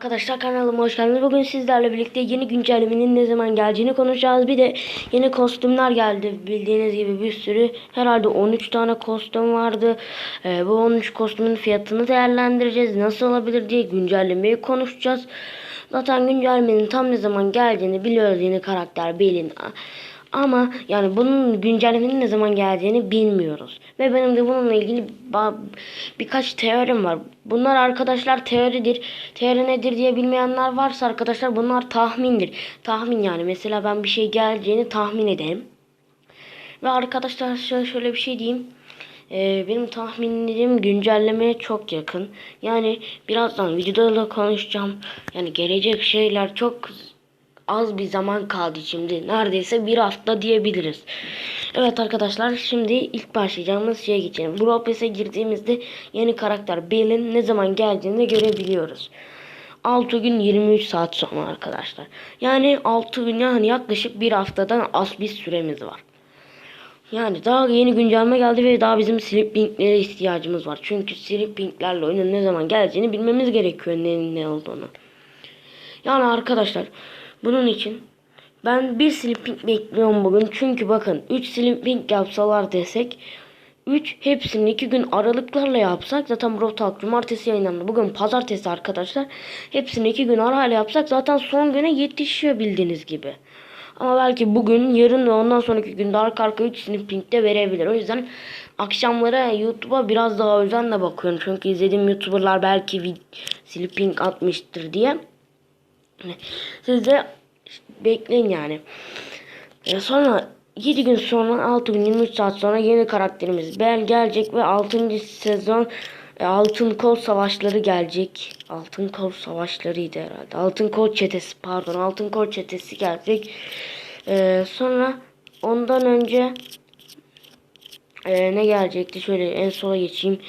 Arkadaşlar kanalıma hoş geldiniz. Bugün sizlerle birlikte yeni güncellemenin ne zaman geleceğini konuşacağız. Bir de yeni kostümler geldi. Bildiğiniz gibi bir sürü. Herhalde 13 tane kostüm vardı. Ee, bu 13 kostümün fiyatını değerlendireceğiz. Nasıl olabilir diye güncellemeyi konuşacağız. Zaten güncellemenin tam ne zaman geleceğini biliyoruz. Yeni karakter belin. Ama yani bunun güncellemenin ne zaman geleceğini bilmiyoruz. Ve benim de bununla ilgili birkaç teorim var. Bunlar arkadaşlar teoridir. Teori nedir diye bilmeyenler varsa arkadaşlar bunlar tahmindir. Tahmin yani. Mesela ben bir şey geleceğini tahmin ederim. Ve arkadaşlar şöyle, bir şey diyeyim. Ee, benim tahminlerim güncellemeye çok yakın. Yani birazdan videoda da konuşacağım. Yani gelecek şeyler çok az bir zaman kaldı şimdi. Neredeyse bir hafta diyebiliriz. Evet arkadaşlar şimdi ilk başlayacağımız şeye geçelim. Brawl Pass'e girdiğimizde yeni karakter Bell'in ne zaman geldiğini görebiliyoruz. 6 gün 23 saat sonra arkadaşlar. Yani 6 gün yani yaklaşık bir haftadan az bir süremiz var. Yani daha yeni güncelleme geldi ve daha bizim Sleeping'lere ihtiyacımız var. Çünkü Sleeping'lerle oyunun ne zaman geleceğini bilmemiz gerekiyor neyin ne olduğunu. Yani arkadaşlar bunun için ben bir sleeping bekliyorum bugün. Çünkü bakın 3 sleeping yapsalar desek 3 hepsini 2 gün aralıklarla yapsak zaten Brawl Talk cumartesi yayınlandı. Bugün pazartesi arkadaşlar. Hepsini 2 gün arayla yapsak zaten son güne yetişiyor bildiğiniz gibi. Ama belki bugün, yarın ve ondan sonraki günde arka arka 3 sleeping de verebilir. O yüzden akşamlara YouTube'a biraz daha özenle bakıyorum. Çünkü izlediğim YouTuber'lar belki sleeping atmıştır diye. Siz de bekleyin yani. E sonra 7 gün sonra 6 gün 23 saat sonra yeni karakterimiz Bel gelecek ve 6. sezon e, Altın Kol Savaşları gelecek. Altın Kol Savaşlarıydı herhalde. Altın Kol Çetesi pardon. Altın Kol Çetesi gelecek. E, sonra ondan önce e, ne gelecekti? Şöyle en sola geçeyim.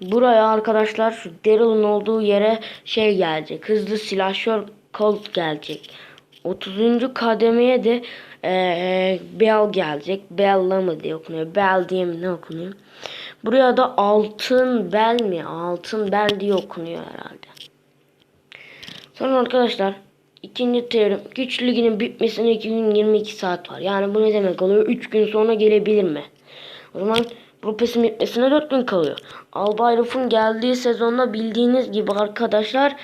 Buraya arkadaşlar şu Daryl'ın olduğu yere şey gelecek. Hızlı silahşör Colt gelecek. 30. kademeye de eee Bell gelecek. Bella mı diye okunuyor. Bell diye mi ne okunuyor? Buraya da altın bel mi? Altın bel diye okunuyor herhalde. Sonra arkadaşlar ikinci teorim güç liginin bitmesine 2 gün 22 saat var. Yani bu ne demek oluyor? 3 gün sonra gelebilir mi? O zaman bu pesin bitmesine 4 gün kalıyor. Albay Ruf'un geldiği sezonda bildiğiniz gibi arkadaşlar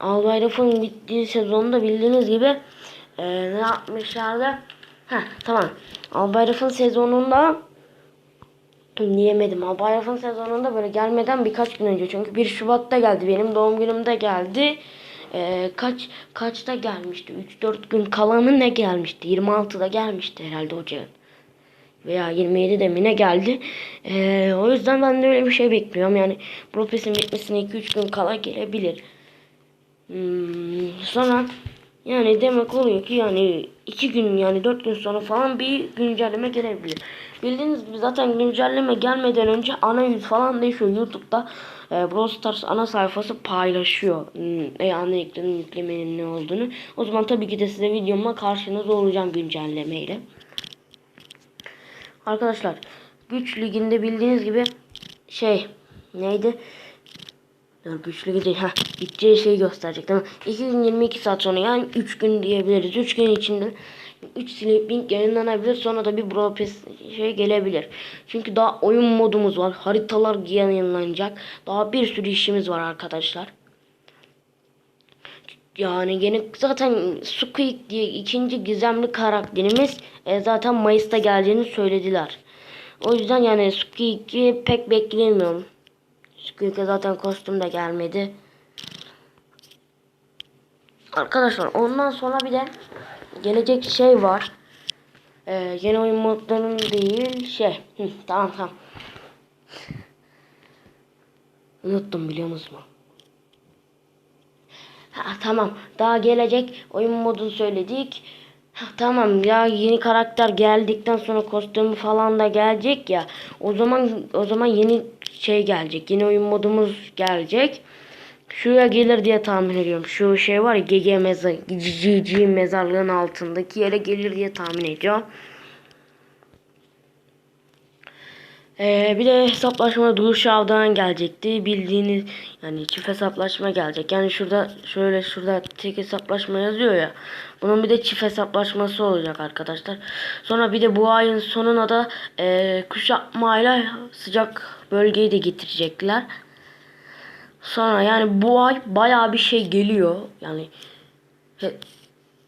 Albay Ruf'un bittiği sezonda bildiğiniz gibi e, ne yapmışlardı? Heh tamam. Albay Ruf'un sezonunda diyemedim. Albay Ruf'un sezonunda böyle gelmeden birkaç gün önce. Çünkü 1 Şubat'ta geldi. Benim doğum günümde geldi. E, kaç kaçta gelmişti? 3-4 gün kala mı ne gelmişti? 26'da gelmişti herhalde ocağın veya 27'de mi ne geldi. Ee, o yüzden ben de öyle bir şey bekliyorum. Yani Profes'in bitmesine 2-3 gün kala gelebilir. Hmm, sonra yani demek oluyor ki yani 2 gün yani 4 gün sonra falan bir güncelleme gelebilir. Bildiğiniz gibi zaten güncelleme gelmeden önce ana yüz falan değişiyor. YouTube'da e, Brawl Stars ana sayfası paylaşıyor. Hmm, e, ana ekranın yüklemenin ne olduğunu. O zaman tabii ki de size videomla karşınızda olacağım güncellemeyle. Arkadaşlar güç liginde bildiğiniz gibi şey neydi? Dur güç ligi değil. Heh, gideceği şeyi gösterecek mi? 2 gün 22 saat sonra yani 3 gün diyebiliriz. 3 gün içinde 3 sleeping yayınlanabilir. Sonra da bir Brawl Pass şey gelebilir. Çünkü daha oyun modumuz var. Haritalar yayınlanacak. Daha bir sürü işimiz var arkadaşlar. Yani yeni zaten Squeak diye ikinci gizemli karakterimiz e, zaten Mayıs'ta geleceğini söylediler. O yüzden yani Squeak'i pek beklemiyorum. Squeak'e zaten kostüm de gelmedi. Arkadaşlar ondan sonra bir de gelecek şey var. Ee, yeni oyun modlarının değil şey. Hı, tamam tamam. Unuttum biliyor musun? Ha, tamam. Daha gelecek oyun modunu söyledik. Ha, tamam ya yeni karakter geldikten sonra kostümü falan da gelecek ya. O zaman o zaman yeni şey gelecek. Yeni oyun modumuz gelecek. Şuraya gelir diye tahmin ediyorum. Şu şey var ya GG mezar, mezarlığın altındaki yere gelir diye tahmin ediyorum. Ee, bir de hesaplaşma duruş avdan gelecekti. Bildiğiniz yani çift hesaplaşma gelecek. Yani şurada şöyle şurada tek hesaplaşma yazıyor ya. Bunun bir de çift hesaplaşması olacak arkadaşlar. Sonra bir de bu ayın sonuna da e, kuşatmayla sıcak bölgeyi de getirecekler. Sonra yani bu ay bayağı bir şey geliyor. Yani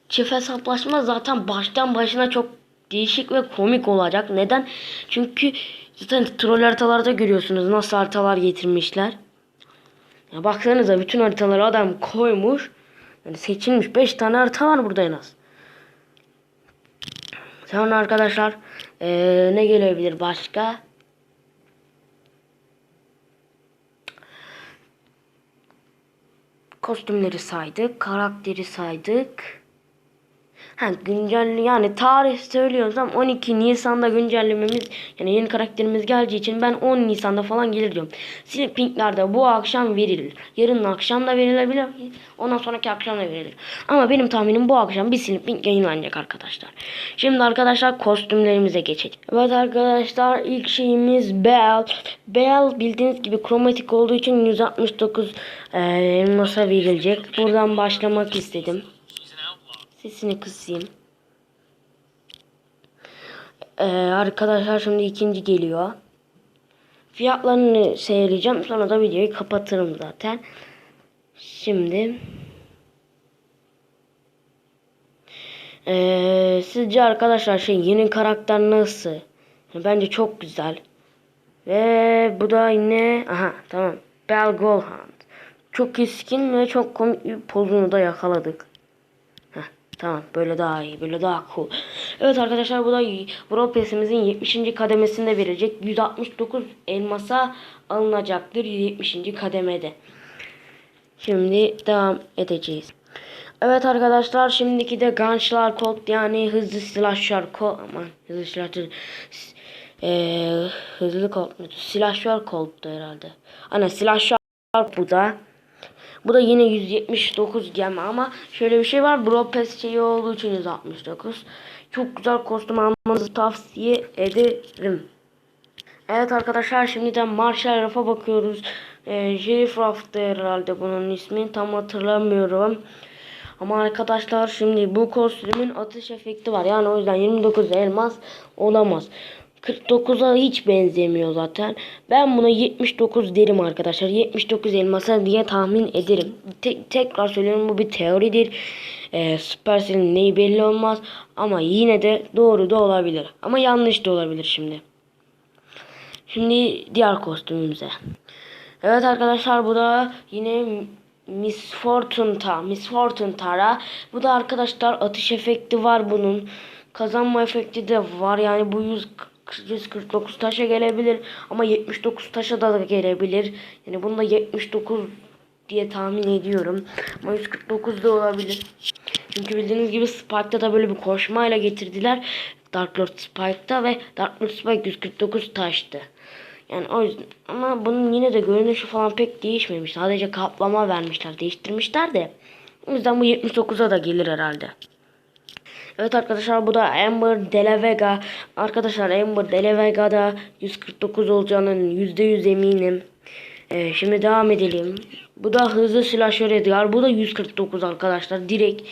çift hesaplaşma zaten baştan başına çok değişik ve komik olacak. Neden? Çünkü zaten troll haritalarda görüyorsunuz nasıl haritalar getirmişler. Ya baksanıza bütün haritaları adam koymuş. Yani seçilmiş 5 tane harita var burada en az. Sonra arkadaşlar eee, ne gelebilir başka? Kostümleri saydık, karakteri saydık. Ha güncel yani tarih söylüyorsam 12 Nisan'da güncellememiz yani yeni karakterimiz geleceği için ben 10 Nisan'da falan gelir diyorum. Sleeping'lerde bu akşam verilir. Yarın akşam da verilebilir. Ondan sonraki akşam da verilir. Ama benim tahminim bu akşam bir Sleeping yayınlanacak arkadaşlar. Şimdi arkadaşlar kostümlerimize geçelim. Evet arkadaşlar ilk şeyimiz Bell. Bell bildiğiniz gibi kromatik olduğu için 169 e, elmasa verilecek. Buradan başlamak istedim. Sesini kısayım. Ee, arkadaşlar şimdi ikinci geliyor. Fiyatlarını söyleyeceğim. Sonra da videoyu kapatırım zaten. Şimdi ee, sizce arkadaşlar şey yeni karakter nasıl? Bence çok güzel. Ve bu da yine aha tamam. Bell Golhand. Çok keskin ve çok komik pozunu da yakaladık. Tamam böyle daha iyi böyle daha cool. Evet arkadaşlar bu da Brawl Pass'imizin 70. kademesinde verilecek. 169 elmasa alınacaktır 70. kademede. Şimdi devam edeceğiz. Evet arkadaşlar şimdiki de Gunshlar Colt yani hızlı silahşar Colt aman hızlı silahşar eee hızlı muydu? Silahşar Colt'tu herhalde. Ana silahşar bu da. Bu da yine 179 gem ama şöyle bir şey var. Brawl Pass şeyi olduğu için 169. Çok güzel kostüm almanızı tavsiye ederim. Evet arkadaşlar şimdi de Marshall Rafa bakıyoruz. Ee, Sheriff Raft'ı herhalde bunun ismi tam hatırlamıyorum. Ama arkadaşlar şimdi bu kostümün atış efekti var. Yani o yüzden 29 elmas olamaz. 49'a hiç benzemiyor zaten. Ben buna 79 derim arkadaşlar. 79 elmasa diye tahmin ederim. Te- tekrar söylüyorum bu bir teoridir. Ee, Supercell'in neyi belli olmaz. Ama yine de doğru da olabilir. Ama yanlış da olabilir şimdi. Şimdi diğer kostümümüze. Evet arkadaşlar bu da yine Miss Fortune Ta, Miss Fortune Tara. Bu da arkadaşlar atış efekti var bunun. Kazanma efekti de var. Yani bu 100 149 taşa gelebilir ama 79 taşa da gelebilir. Yani bunda 79 diye tahmin ediyorum. Ama 149 da olabilir. Çünkü bildiğiniz gibi Spike'da da böyle bir koşmayla getirdiler. Dark Lord Spike'da ve Dark Lord Spike 149 taştı. Yani o yüzden ama bunun yine de görünüşü falan pek değişmemiş. Sadece kaplama vermişler, değiştirmişler de. O yüzden bu 79'a da gelir herhalde. Evet arkadaşlar bu da Amber De Vega. Arkadaşlar Amber De Vega'da 149 olacağının %100 eminim. Ee, şimdi devam edelim. Bu da hızlı slasher Edgar. Bu da 149 arkadaşlar. Direkt.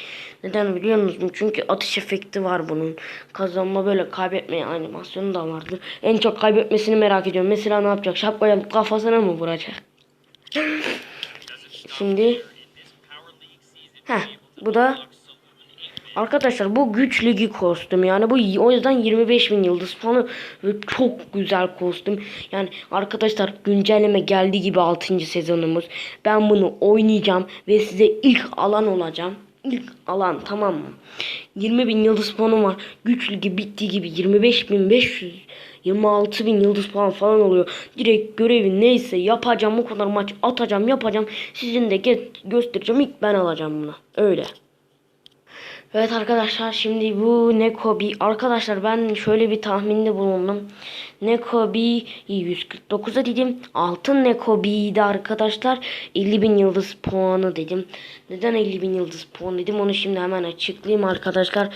Neden biliyor musunuz? Çünkü atış efekti var bunun. Kazanma böyle kaybetme animasyonu da vardır. En çok kaybetmesini merak ediyorum. Mesela ne yapacak? Şapkayı kafasına mı vuracak? Şimdi Heh, bu da Arkadaşlar bu güç ligi kostüm yani bu o yüzden 25 bin yıldız falan ve çok güzel kostüm. Yani arkadaşlar güncelleme geldi gibi 6. sezonumuz. Ben bunu oynayacağım ve size ilk alan olacağım. İlk alan tamam mı? 20 bin yıldız puanım var. Güç ligi bittiği gibi 25 bin 500 26 bin yıldız puan falan oluyor. Direkt görevi neyse yapacağım o kadar maç atacağım yapacağım. Sizin de göstereceğim ilk ben alacağım bunu. Öyle. Evet arkadaşlar şimdi bu Nekobi. Arkadaşlar ben şöyle bir tahminde bulundum. Nekobi 149'a dedim. Altın Nekobi'ydi arkadaşlar. 50 bin yıldız puanı dedim. Neden 50 bin yıldız puanı dedim onu şimdi hemen açıklayayım arkadaşlar.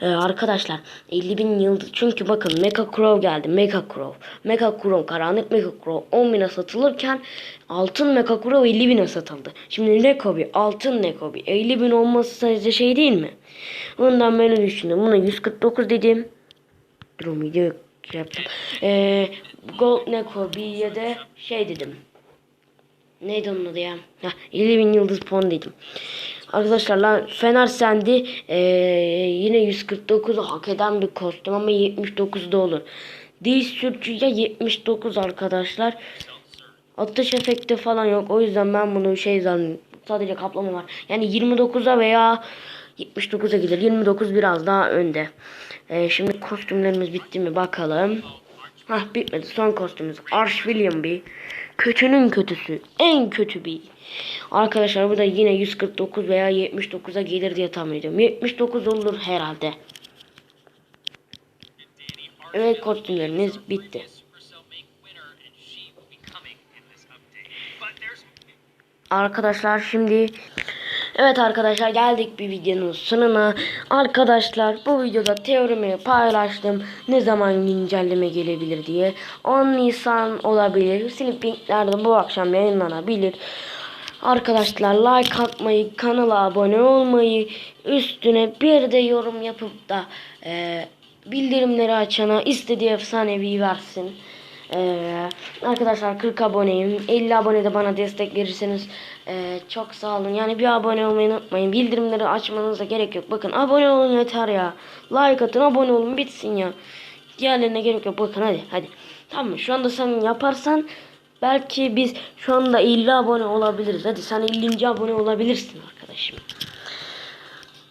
Ee, arkadaşlar 50 bin yıldız çünkü bakın Mecha Crow geldi. Mecha Crow. Mecha Crow karanlık Mecha Crow 10 bine satılırken altın Crow 50 bine satıldı. Şimdi Nekobi altın Nekobi 50 bin olması sadece şey değil mi? Ondan ben öyle düşündüm. Buna 149 dedim. Dur video şey yaptım. Ee, Gold Nekobi'ye de şey dedim. Neydi onun adı ya? Heh, 50 bin yıldız puan dedim. Arkadaşlar lan Fener Sendi ee, yine 149 hak eden bir kostüm ama 79 da olur. Diş sürücüye 79 arkadaşlar. Atış efekti falan yok. O yüzden ben bunu şey zannediyorum. Sadece kaplama var. Yani 29'a veya 79'a gider. 29 biraz daha önde. Ee, şimdi kostümlerimiz bitti mi bakalım. Hah bitmedi. Son kostümümüz. Arch William bir. Kötünün kötüsü. En kötü bir. Arkadaşlar bu da yine 149 veya 79'a gelir diye tahmin ediyorum. 79 olur herhalde. Evet kostümleriniz bitti. Arkadaşlar şimdi Evet arkadaşlar geldik bir videonun sonuna. Arkadaşlar bu videoda teorimi paylaştım. Ne zaman güncelleme gelebilir diye. 10 Nisan olabilir. Sleeping'lerde bu akşam yayınlanabilir. Arkadaşlar like atmayı, kanala abone olmayı, üstüne bir de yorum yapıp da e, bildirimleri açana istediği efsanevi versin. Ee, arkadaşlar 40 aboneyim. 50 abonede bana destek verirseniz ee, çok sağ olun. Yani bir abone olmayı unutmayın. Bildirimleri açmanıza gerek yok. Bakın abone olun yeter ya. Like atın abone olun bitsin ya. Diğerlerine gerek yok. Bakın hadi hadi. Tamam? Şu anda sen yaparsan belki biz şu anda 50 abone olabiliriz. Hadi sen 50. abone olabilirsin arkadaşım.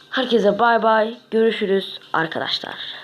Herkese bay bay. Görüşürüz arkadaşlar.